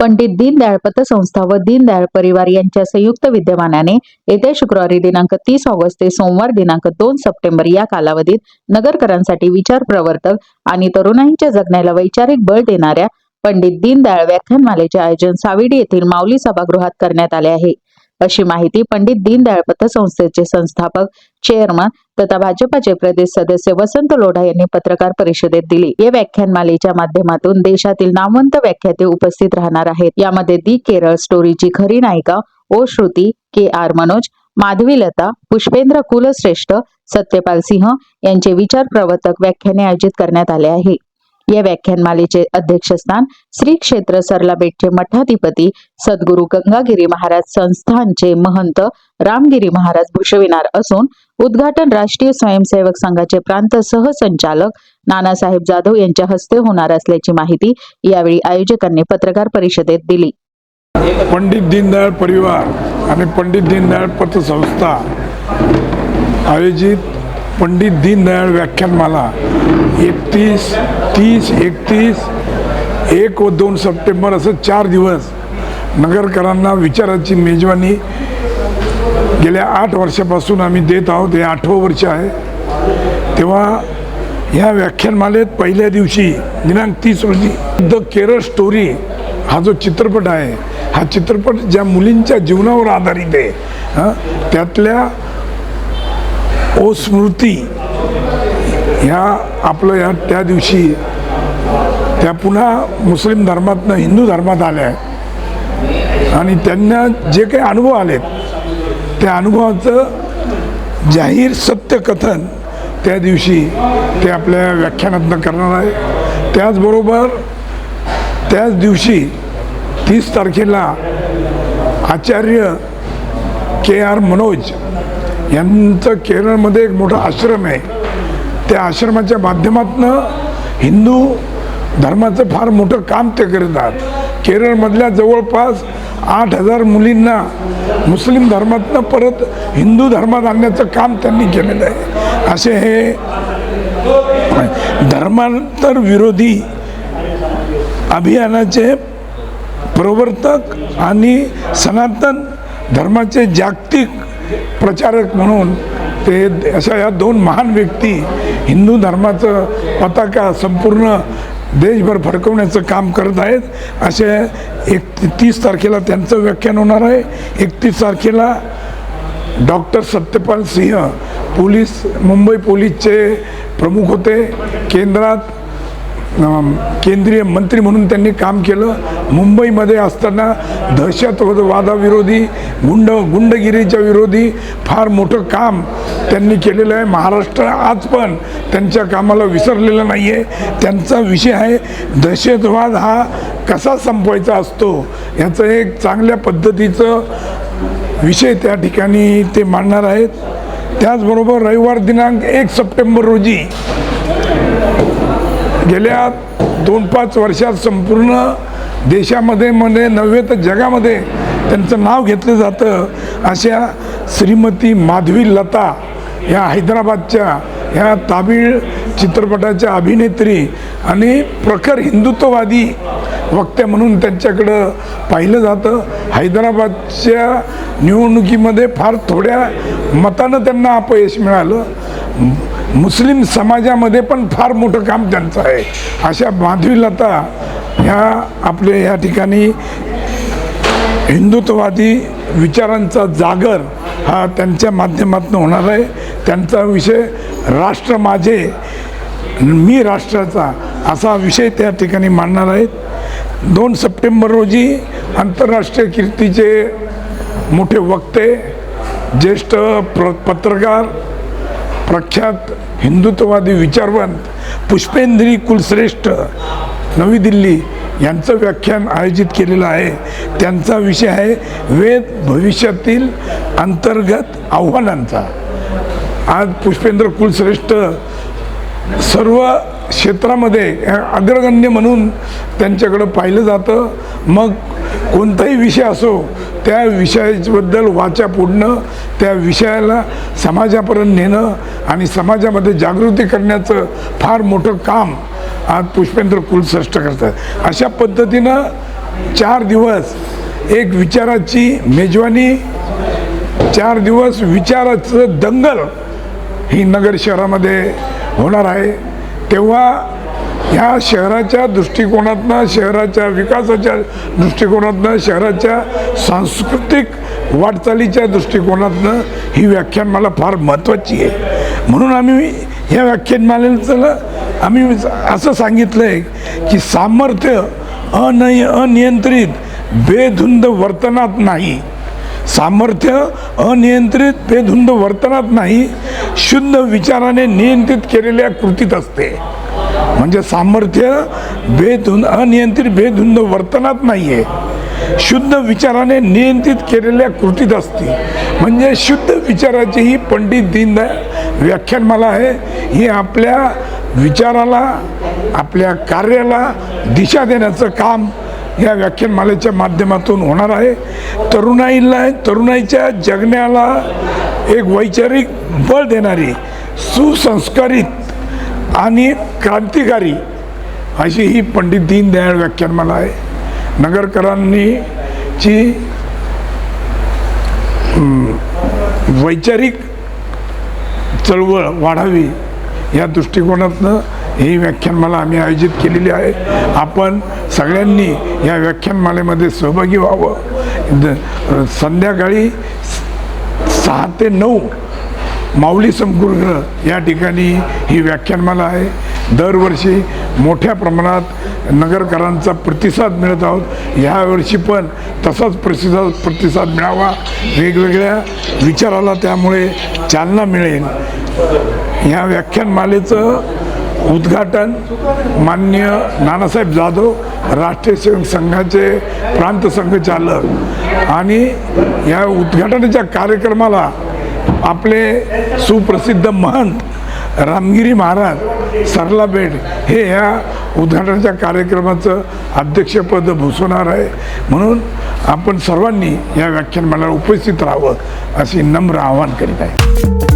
पंडित दीनदयाळ पतसंस्था व दीनदयाळ परिवार यांच्या संयुक्त विद्यमानाने येत्या शुक्रवारी दिनांक तीस ऑगस्ट ते सोमवार दिनांक दोन सप्टेंबर या कालावधीत नगरकरांसाठी विचार प्रवर्तक आणि तरुणांच्या जगण्याला वैचारिक बळ देणाऱ्या पंडित दीनदयाळ व्याख्यानमालेचे आयोजन साविडी येथील माऊली सभागृहात करण्यात आले आहे. अशी माहिती पंडित दीनदयाळ पतसंस्थेचे संस्थापक चेअरमन तथा भाजपाचे प्रदेश सदस्य वसंत लोढा यांनी पत्रकार परिषदेत दिली. या व्याख्यानमालेच्या माध्यमातून देशातील नामवंत व्याख्याते उपस्थित राहणार आहेत. यामध्ये दी केरळ स्टोरीची खरी नायिका ओ श्रुती के आर मनोज माधवी लता पुष्पेंद्र कुलश्रेष्ठ सत्यपाल सिंह यांचे विचार प्रवर्तक व्याख्याने आयोजित करण्यात आले आहे. या व्याख्यानमालेचे अध्यक्षस्थान श्री क्षेत्र सरलाबेटचे मठाधिपती सद्गुरू गंगागिरी महाराज संस्थानचे महंत रामगिरी महाराज भूषविणार असून उद्घाटन राष्ट्रीय स्वयंसेवक संघाचे प्रांत सहसंचालक नानासाहेब जाधव यांच्या हस्ते होणार असल्याची माहिती यावेळी आयोजकांनी पत्रकार परिषदेत दिली. पंडित दीनदयाळ परिवार आणि पंडित दीनदयाळ पतसंस्था आयोजित पंडित दीनदयाळ व्याख्यानमाला एकतीस तीस एकतीस एक व दोन सप्टेंबर असं चार दिवस नगरकरांना विचाराची मेजवानी. गेल्या आठ वर्षापासून आम्ही देत आहोत हे आठवं वर्ष आहे. तेव्हा ह्या व्याख्यानमालेत पहिल्या दिवशी दिनांक तीस रोजी द केरळ स्टोरी हा जो चित्रपट आहे हा चित्रपट ज्या मुलींच्या जीवनावर आधारित आहे हां त्यातल्या ओ स्मृती ह्या आपलं या त्या दिवशी त्या पुन्हा मुस्लिम धर्मातनं हिंदू धर्मात आल्या आणि त्यांना जे काही अनुभव आलेत त्या अनुभवाचं जाहीर सत्यकथन त्या दिवशी ते आपल्या व्याख्यानातनं करणार आहे. त्याचबरोबर त्याच दिवशी तीस तारखेला आचार्य के आर मनोज यांचं केरळमध्ये एक मोठा आश्रम आहे. त्या आश्रमाच्या माध्यमातून हिंदू धर्माचं फार मोठं काम ते करतात. केरळमधल्या जवळपास आठ हजार मुलींना मुस्लिम धर्मातनं परत हिंदू धर्मात आणण्याचं काम त्यांनी केलेलं आहे. असे हे धर्मांतर विरोधी अभियानाचे प्रवर्तक आणि सनातन धर्माचे जागतिक प्रचारक म्हणून ते अशा या दोन महान व्यक्ती हिंदू धर्माचं पताका संपूर्ण देशभर फडकवण्याचं काम करत आहेत. असे एक तीस तारखेला त्यांचं व्याख्यान होणार आहे. एकतीस तारखेला डॉक्टर सत्यपाल सिंह पोलीस मुंबई पोलीसचे प्रमुख होते. केंद्रात केंद्रीय मंत्री म्हणून त्यांनी काम केलं. मुंबईमध्ये असताना दहशतवादाविरोधी गुंड गुंडगिरीच्या विरोधी फार मोठं काम त्यांनी केलेलं आहे. महाराष्ट्र आज पण त्यांच्या कामाला विसरलेलं नाही आहे त्यांचा विषय आहे दहशतवाद हा कसा संपवायचा असतो याचं एक चांगल्या पद्धतीचं विषय त्या ठिकाणी ते मांडणार आहेत. त्याचबरोबर रविवार दिनांक एक सप्टेंबर रोजी गेल्या दोन पाच वर्षात संपूर्ण देशामध्ये मध्ये नव्हे तर जगामध्ये त्यांचं नाव घेतलं जातं अशा श्रीमती माधवी लता ह्या हैदराबादच्या ह्या तामिळ चित्रपटाच्या अभिनेत्री आणि प्रखर हिंदुत्ववादी वक्त्या म्हणून त्यांच्याकडं पाहिलं जातं. हैदराबादच्या निवडणुकीमध्ये फार थोड्या मतानं त्यांना अपयश मिळालं. मुस्लिम समाजामध्ये पण फार मोठं काम त्यांचं आहे. अशा माधवीलता ह्या आपल्या या ठिकाणी हिंदुत्ववादी विचारांचा जागर हा त्यांच्या माध्यमातून होणार आहे. त्यांचा विषय राष्ट्र माझे मी राष्ट्राचा असा विषय त्या ठिकाणी मांडणार आहेत. दोन सप्टेंबर रोजी आंतरराष्ट्रीय कीर्तीचे मोठे वक्ते ज्येष्ठ प्र पत्रकार प्रख्यात हिंदुत्ववादी विचारवंत पुष्पेंद्री कुलश्रेष्ठ नवी दिल्ली यांचं व्याख्यान आयोजित केलेलं आहे. त्यांचा विषय आहे वेद भविष्यातील अंतर्गत आव्हानांचा. आज पुष्पेंद्र कुलश्रेष्ठ सर्व क्षेत्रामध्ये अग्रगण्य म्हणून त्यांच्याकडं पाहिलं जातं. मग कोणताही विषय असो त्या विषयाबद्दल वाचा पुढणं त्या विषयाला समाजापर्यंत नेणं आणि समाजामध्ये जागृती करण्याचं फार मोठं काम आज पुष्पेंद्र कुलश्रेष्ठ करतात. अशा पद्धतीनं चार दिवस एक विचाराची मेजवानी चार दिवस विचाराचं दंगल ही नगर शहरामध्ये होणार आहे. तेव्हा ह्या शहराच्या दृष्टिकोनातनं शहराच्या विकासाच्या दृष्टिकोनातनं शहराच्या सांस्कृतिक वाटचालीच्या दृष्टिकोनातनं ही व्याख्यानमाला फार महत्त्वाची आहे. म्हणून आम्ही ह्या व्याख्यानमालेचं आम्ही असं सांगितलं आहे की सामर्थ्य अनय अनियंत्रित बेधुंद वर्तनात नाही. सामर्थ्य अनियंत्रित बेधुंद वर्तनात नाही शुद्ध विचाराने नियंत्रित केलेल्या कृतीत असते. म्हणजे सामर्थ्य बेधुंद अनियंत्रित बेधुंद वर्तनात नाही आहे शुद्ध विचाराने नियंत्रित केलेल्या कृतीत असते. म्हणजे शुद्ध विचाराची ही पंडित दीनदयाळ व्याख्यानमाला आहे ही आपल्या विचाराला आपल्या कार्याला दिशा देण्याचं काम या व्याख्यानमालेच्या माध्यमातून होणार आहे. तरुणाईला तरुणाईच्या जगण्याला एक वैचारिक बळ देणारी सुसंस्कारित आणि क्रांतिकारी अशी ही पंडित दीनदयाळ व्याख्यानमाला आहे. नगरकरांनी ची वैचारिक चळवळ वाढावी या दृष्टिकोनातनं ही व्याख्यानमाला आम्ही आयोजित केलेली आहे. आपण सगळ्यांनी या व्याख्यानमालेमध्ये सहभागी व्हावं. द- संध्याकाळी सहा ते नऊ माऊली संकुलगृह या ठिकाणी ही व्याख्यानमाला आहे. दरवर्षी मोठ्या प्रमाणात नगरकरांचा प्रतिसाद मिळत आहोत. यावर्षी पण तसाच प्रतिसाद प्रतिसाद मिळावा. वेगवेगळ्या विचाराला त्यामुळे चालना मिळेल. ह्या व्याख्यानमालेचं उद्घाटन मान्य नानासाहेब जाधव राष्ट्रीय स्वयं संघाचे प्रांत संघचालक आणि या उद्घाटनाच्या कार्यक्रमाला आपले सुप्रसिद्ध महंत रामगिरी महाराज सरलाबेट हे ह्या उद्घाटनाच्या कार्यक्रमाचं अध्यक्षपद भूषवणार आहे. म्हणून आपण सर्वांनी या व्याख्यानमाला उपस्थित राहावं असे नम्र आवाहन करीत आहे.